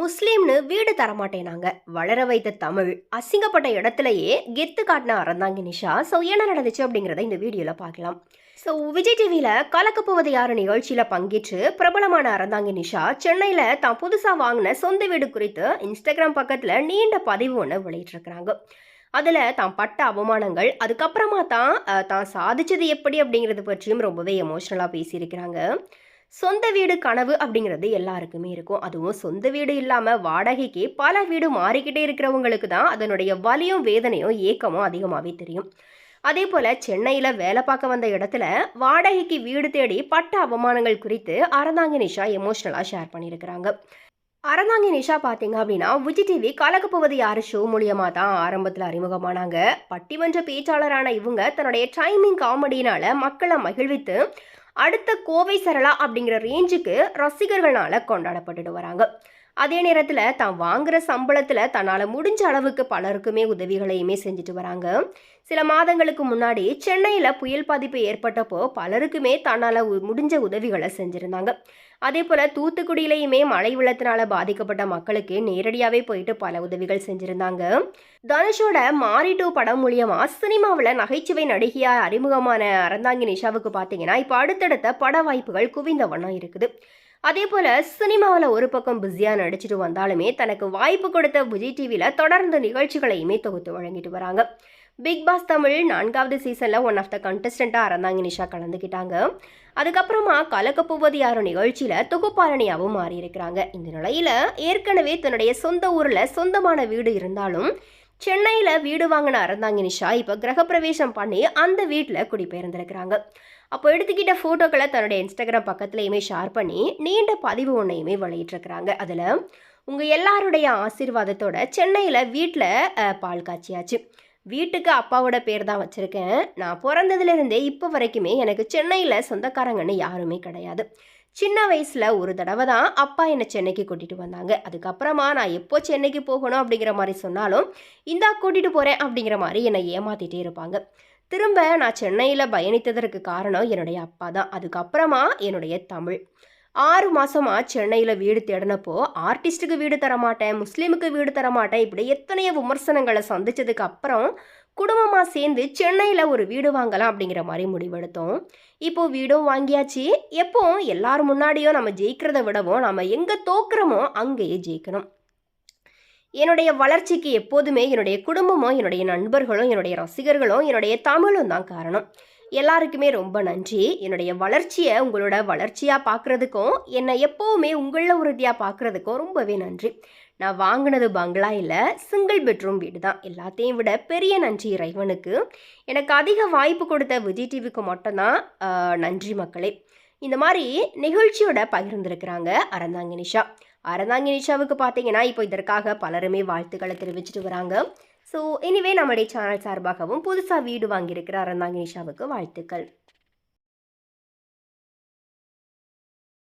முஸ்லீம்னு வீடு தரமாட்டேனாங்க. வளர வைத்த தமிழ் அசிங்கப்பட்ட இடத்துலயே கெத்து காட்டின அறந்தாங்க நிஷா ஸோ என்ன நடந்துச்சு அப்படிங்கிறத இந்த வீடியோவில் பார்க்கலாம். ஸோ விஜய் டிவியில் கலக்கப்போவது யார் நிகழ்ச்சியில் பங்கேற்று பிரபலமான அறந்தாங்க நிஷா சென்னையில் தான் புதுசாக வாங்கின சொந்த வீடு குறித்து இன்ஸ்டாகிராம் பக்கத்தில் நீண்ட பதிவு ஒன்று வெளியிட்டிருக்கிறாங்க. அதில் தான் பட்ட அவமானங்கள் அதுக்கப்புறமா தான் தான் சாதிச்சது எப்படி அப்படிங்கிறது பற்றியும் ரொம்பவே எமோஷ்னலாக பேசியிருக்கிறாங்க. சொந்த வீடு கனவு அப்படிங்கிறது எல்லாருக்குமே இருக்கும். அதுவும் சொந்த வீடு இல்லாமல் வாடகைக்கு பல வீடு மாறிக்கிட்டே இருக்கிறவங்களுக்கு தான் அதனுடைய வலியும் வேதனையும் ஏக்கமும் அதிகமாகவே தெரியும். அதே போல் சென்னையில் வேலை பார்க்க வந்த இடத்துல வாடகைக்கு வீடு தேடி பட்ட அவமானங்கள் குறித்து அறந்தாங்கி நிஷா எமோஷ்னலாக ஷேர் பண்ணியிருக்கிறாங்க. அறந்தாங்கி நிஷா பார்த்தீங்க அப்படின்னா விஜய் டிவி கலக்கப்போவது யார்? ஷோ மூலியமாக தான் ஆரம்பத்தில் அறிமுகமானாங்க. பட்டிமன்ற பேச்சாளரான இவங்க தன்னுடைய டைமிங் காமெடியினால மக்களை மகிழ்வித்து அடுத்த கோவை சரளா அப்படிங்கிற ரேஞ்சுக்கு ரசிகர்களால் கொண்டாடப்பட்டுட்டு வராங்க. அதே நேரத்தில் தான் வாங்குகிற சம்பளத்தில் தன்னால் முடிஞ்ச அளவுக்கு பலருக்குமே உதவிகளையுமே செஞ்சுட்டு வராங்க. சில மாதங்களுக்கு முன்னாடி சென்னையில் புயல் பாதிப்பு ஏற்பட்டப்போ பலருக்குமே தன்னால் முடிஞ்ச உதவிகளை செஞ்சுருந்தாங்க. அதே போல் தூத்துக்குடியிலையுமே மழை வெள்ளத்தினால பாதிக்கப்பட்ட மக்களுக்கு நேரடியாகவே போயிட்டு பல உதவிகள் செஞ்சுருந்தாங்க. தனுஷோட மாரி டூ படம் மூலியமாக சினிமாவில் நகைச்சுவை நடிகையாக அறிமுகமான அறந்தாங்கி நிஷாவுக்கு பார்த்தீங்கன்னா இப்போ அடுத்தடுத்த பட வாய்ப்புகள் குவிந்த வண்ணம் இருக்குது. அதே போல் சினிமாவில் ஒரு பக்கம் பிஸியாக நடிச்சிட்டு வந்தாலுமே தனக்கு வாய்ப்பு கொடுத்த விஜய் டிவியில் தொடர்ந்து நிகழ்ச்சிகளையுமே தொகுத்து வழங்கிட்டு வராங்க. பிக் பாஸ் தமிழ் நான்காவது சீசனில் ஒன் ஆஃப் த கண்டஸ்டண்ட்டாக அறந்தாங்கி நிஷா கலந்துக்கிட்டாங்க அதுக்கப்புறமா கலக்கப்போவது யாரோ நிகழ்ச்சியில் தொகுப்பாளனியாகவும் மாறியிருக்கிறாங்க. இந்த நிலையில் ஏற்கனவே தன்னுடைய சொந்த ஊரில் சொந்தமான வீடு இருந்தாலும் சென்னையில் வீடு வாங்கின அறந்தாங்கினிஷா இப்போ கிரகப்பிரவேசம் பண்ணி அந்த வீட்டில் குடிபெயர்ந்திருக்கிறாங்க. அப்போ எடுத்துக்கிட்ட ஃபோட்டோக்களை தன்னுடைய இன்ஸ்டாகிராம் பக்கத்துலையுமே ஷேர் பண்ணி நீண்ட பதிவு ஒன்றையுமே வெளியிட்டிருக்கிறாங்க. அதில் உங்கள் எல்லாருடைய ஆசீர்வாதத்தோட சென்னையில் வீட்டில் பால் காய்ச்சியாச்சு. வீட்டுக்கு அப்பாவோட பேர் தான் வச்சுருக்கேன். நான் பிறந்ததுலேருந்தே இப்போ வரைக்குமே எனக்கு சென்னையில் சொந்தக்காரங்கன்னு யாருமே கிடையாது. சின்ன வயசில் ஒரு தடவை தான் அப்பா என்னை சென்னைக்கு கூட்டிகிட்டு வந்தாங்க. அதுக்கப்புறமா நான் எப்போ சென்னைக்கு போகணும் அப்படிங்கிற மாதிரி சொன்னாலும் இந்தா கூட்டிகிட்டு போகிறேன் அப்படிங்கிற மாதிரி என்னை ஏமாத்திட்டே இருப்பாங்க. திரும்ப நான் சென்னையில் பயணித்ததற்கு காரணம் என்னுடைய அப்பா தான். அதுக்கப்புறமா என்னுடைய தமிழ். ஆறு மாதமாக சென்னையில் வீடு தேடினப்போ ஆர்டிஸ்ட்டுக்கு வீடு தரமாட்டேன் முஸ்லீமுக்கு வீடு தரமாட்டேன் இப்படி எத்தனையோ விமர்சனங்களை சந்தித்ததுக்கப்புறம் குடும்பமாக சேர்ந்து சென்னையில் ஒரு வீடு வாங்கலாம் அப்படிங்கிற மாதிரி முடிவெடுத்தோம். இப்போது வீடும் வாங்கியாச்சு. எப்போ? எல்லார் முன்னாடியும் நம்ம ஜெயிக்கிறத விடவும் நம்ம எங்கே தோக்குறோமோ அங்கேயே ஜெயிக்கணும். என்னுடைய வளர்ச்சிக்கு எப்போதுமே என்னுடைய குடும்பமும் என்னுடைய நண்பர்களும் என்னுடைய ரசிகர்களும் என்னுடைய தமிழும் தான் காரணம். எல்லாருக்குமே ரொம்ப நன்றி. என்னுடைய வளர்ச்சியை உங்களோட வளர்ச்சியாக பார்க்குறதுக்கும் என்னை எப்போவுமே உங்களில் உறுதியாக பார்க்குறதுக்கும் ரொம்பவே நன்றி. நான் வாங்கினது பங்களா இல்லை சிங்கிள் பெட்ரூம் வீடு தான் எல்லாத்தையும் விட பெரிய நன்றி இறைவனுக்கு. எனக்கு அதிக வாய்ப்பு கொடுத்த விஜய் டிவிக்கு மட்டும்தான் நன்றி மக்களே. இந்த மாதிரி நிகழ்ச்சியோட பகிர்ந்திருக்கிறாங்க அறந்தாங்கி நிஷா. அறந்தாங்கி நிஷாவுக்கு பார்த்தீங்கன்னா இப்போ இதற்காக பலருமே வாழ்த்துக்களை தெரிவிச்சிட்டு வராங்க. ஸோ எனிவே நம்முடைய சேனல் சார்பாகவும் புதுசாக வீடு வாங்கியிருக்கிற அறந்தாங்கி நிஷாவுக்கு வாழ்த்துக்கள்.